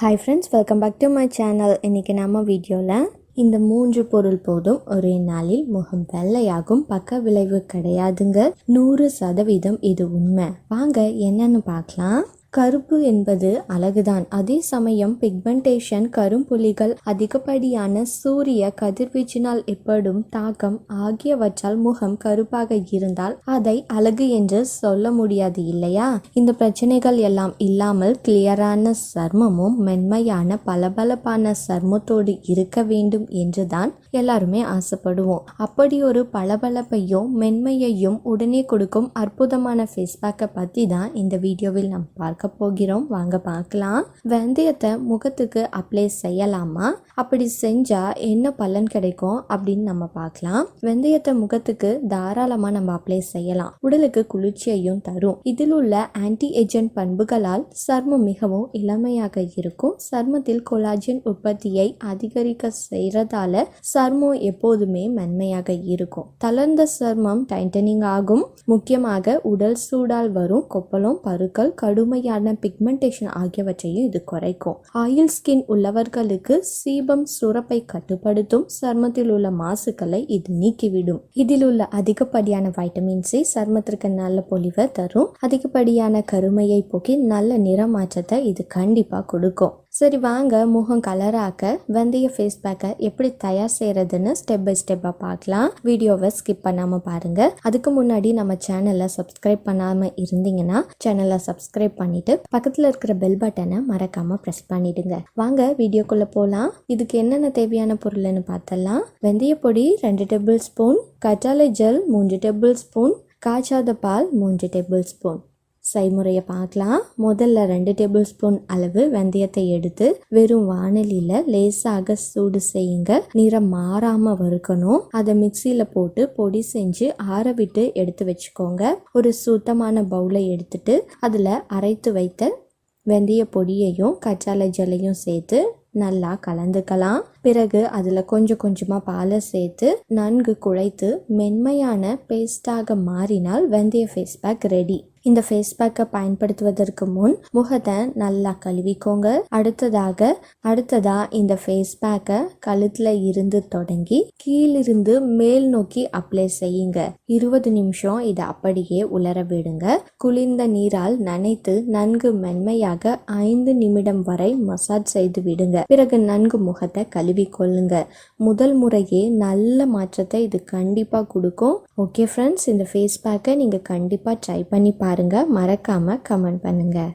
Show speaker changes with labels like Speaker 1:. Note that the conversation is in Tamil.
Speaker 1: Hi friends welcome back to my channel இன்றைக்கி நம்ம வீடியோவில் இந்த மூன்று பொருள் போதும் ஒரே நாளில் முகம் வெள்ளையாகும் பக்க விளைவு கிடையாதுங்க. நூறு சதவீதம் இது உண்மை. வாங்க என்னன்னு பார்க்கலாம். கருப்பு என்பது அழகுதான். அதே சமயம் பிக்மெண்டேஷன் கரும்புள்ளிகள் அதிகப்படியான சூரிய கதிர்வீச்சினால் ஏற்படும் தாக்கம் ஆகியவற்றால் முகம் கருப்பாக இருந்தால் அதை அழகு என்று சொல்ல முடியாது இல்லையா? இந்த பிரச்சனைகள் எல்லாம் இல்லாமல் கிளியரான சர்மமும் மென்மையான பளபளப்பான சர்மத்தோடு இருக்க வேண்டும் என்றுதான் எல்லாருமே ஆசைப்படுவோம். அப்படி ஒரு பளபளப்பையும் மென்மையையும் உடனே கொடுக்கும் அற்புதமான ஃபேஸ் பேக்கை பற்றி தான் இந்த வீடியோவில் நாம் பார்க்க போகிறோம். வாங்க பார்க்கலாம். வெந்தயத்தை முகத்துக்கு அப்ளை செய்யலாமா? அப்படி செஞ்சால் என்ன பலன் கிடைக்கும் அப்படின்னு நம்ம பார்க்கலாம். வெந்தயத்தை முகத்துக்கு தாராளமாக நம்ம அப்ளை செய்யலாம். உடலுக்கு குளிர்ச்சியையும் தரும். இதில் உள்ள ஆன்டி ஏஜென்ட் பண்புகளால் சர்மம் மிகவும் இளமையாக இருக்கும். சர்மத்தில் கொலாஜின் உற்பத்தியை அதிகரிக்க செய்கிறதால சர்மம் எப்போதுமே மென்மையாக இருக்கும். தளர்ந்த சர்மம் டைட்டனிங் ஆகும். முக்கியமாக உடல் சூடால் வரும். கொப்பளம் பருக்கள் கடுமையான பிக்மெண்டேஷன் ஆகியவற்றையும் இது குறைக்கும். ஆயில் ஸ்கின் உள்ளவர்களுக்கு சீபம் சுரப்பை கட்டுப்படுத்தும் சர்மத்தில் உள்ள மாசுக்களை இது நீக்கிவிடும். இதில் உள்ள அதிகப்படியான வைட்டமின் சி சர்மத்திற்கு நல்ல பொலிவை தரும். அதிகப்படியான கருமையை போக்கி நல்ல நிறமாற்றத்தை இது கண்டிப்பாக கொடுக்கும். சரி வாங்க. முகம் கலராக்க வெந்தய ஃபேஸ் பேக்கை எப்படி தயார் செய்கிறதுன்னு ஸ்டெப் பை ஸ்டெப்பாக பார்க்கலாம். வீடியோவை ஸ்கிப் பண்ணாமல் பாருங்கள் அதுக்கு முன்னாடி நம்ம சேனலை சப்ஸ்கிரைப் பண்ணாமல் இருந்தீங்கன்னா சேனலை சப்ஸ்கிரைப் பண்ணிவிட்டு பக்கத்தில் இருக்கிற பெல் பட்டனை மறக்காமல் ப்ரெஸ் பண்ணிவிடுங்க வாங்க வீடியோக்குள்ளே போகலாம் இதுக்கு என்னென்ன தேவையான பொருள்னு பார்த்தலாம். வெந்தய பொடி ரெண்டு டேபிள் ஸ்பூன் கற்றாழை ஜெல் மூன்று டேபிள் ஸ்பூன் காய்ச்சாத பால் மூன்று டேபிள் ஸ்பூன் செய்முறையை பார்க்கலாம். முதல்ல ரெண்டு டேபிள் ஸ்பூன் அளவு வெந்தயத்தை எடுத்து வெறும் வானலியில் லேசாக சூடு செய்யுங்க. நிறம் மாறாமல் வறுக்கணும். அதை மிக்சியில் போட்டு பொடி செஞ்சு ஆற விட்டு எடுத்து வச்சுக்கோங்க. ஒரு சுத்தமான பவுலை எடுத்துட்டு அதில் அரைத்து வைத்த வெந்தய பொடியையும் கச்சாலை ஜலையும் சேர்த்து நல்லா கலந்துக்கலாம். பிறகு அதில் கொஞ்சம் கொஞ்சமாக பாலை சேர்த்து நன்கு குழைத்து மென்மையான பேஸ்டாக மாறினால் வெந்தய ஃபேஸ் பேக் ரெடி இந்த ஃபேஸ் பேக்கை பயன்படுத்துவதற்கு முன் முகத்தை நல்லா கழுவிக்கோங்க. அடுத்ததாக அடுத்ததா இந்த ஃபேஸ் பேக்கை கழுத்தில் இருந்து தொடங்கி கீழிருந்து மேல் நோக்கி அப்ளை செய்யுங்க. இருபது நிமிஷம் இதை அப்படியே உலர விடுங்க. குளிர்ந்த நீரால் நனைத்து நன்கு மென்மையாக ஐந்து நிமிடம் வரை மசாஜ் செய்து விடுங்க. பிறகு நன்கு முகத்தை கழுவி கொள்ளுங்க முதல் முறையே நல்ல மாற்றத்தை இது கண்டிப்பாக கொடுக்கும். ஓகே ஃப்ரெண்ட்ஸ் இந்த ஃபேஸ் பேக்கை நீங்கள் கண்டிப்பாக ட்ரை பண்ணி பாருங்கள் மறக்காமல் கமெண்ட் பண்ணுங்கள்